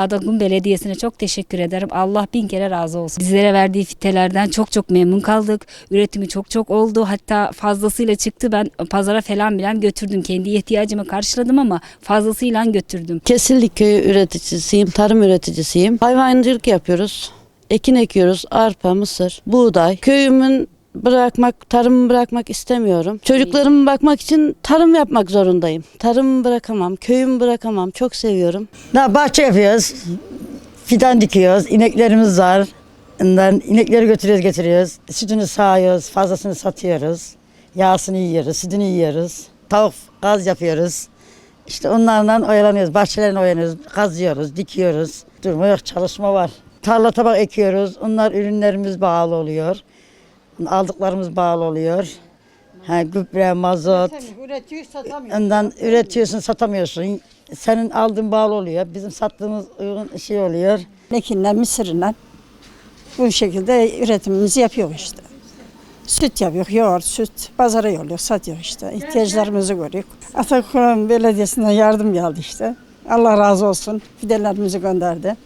Adagun Belediyesi'ne çok teşekkür ederim. Allah bin kere razı olsun. Bizlere verdiği fitelerden çok çok memnun kaldık. Üretimi çok çok oldu. Hatta fazlasıyla çıktı. Ben pazara falan bilen götürdüm. Kendi ihtiyacımı karşıladım ama fazlasıyla götürdüm. Kesinlik köyü üreticisiyim. Tarım üreticisiyim. Hayvancılık yapıyoruz. Ekin ekiyoruz. Arpa, mısır, buğday. Köyümün bırakmak, tarımı bırakmak istemiyorum. Çocuklarımı bakmak için tarım yapmak zorundayım. Tarımı bırakamam, köyümü bırakamam. Çok seviyorum. Daha bahçe yapıyoruz. Fidan dikiyoruz. İneklerimiz var. Ondan inekleri götürüyoruz getiriyoruz. Sütünü sağıyoruz. Fazlasını satıyoruz. Yağsını yiyoruz. Sütünü yiyoruz. Tavuk gaz yapıyoruz. İşte onlarla oyalanıyoruz. Bahçelerini oyalanıyoruz. Kazıyoruz. Dikiyoruz. Durma yok çalışma var. Tarla tabak ekiyoruz. Onlar ürünlerimiz bağlı oluyor. Aldıklarımız bağlı oluyor. Ha, gübre, mazot. Üretiyor satamıyor. Ondan üretiyorsun, satamıyorsun. Senin aldığın bağlı oluyor. Bizim sattığımız uygun şey oluyor. Ekinle, mısırla bu şekilde üretimimizi yapıyor işte. Süt yapıyor, yoğurt, süt. Pazara yolluyor, satıyor işte. İhtiyaçlarımızı görüyor. Atakum Belediyesi'nden yardım geldi işte. Allah razı olsun. Fidelerimizi gönderdi.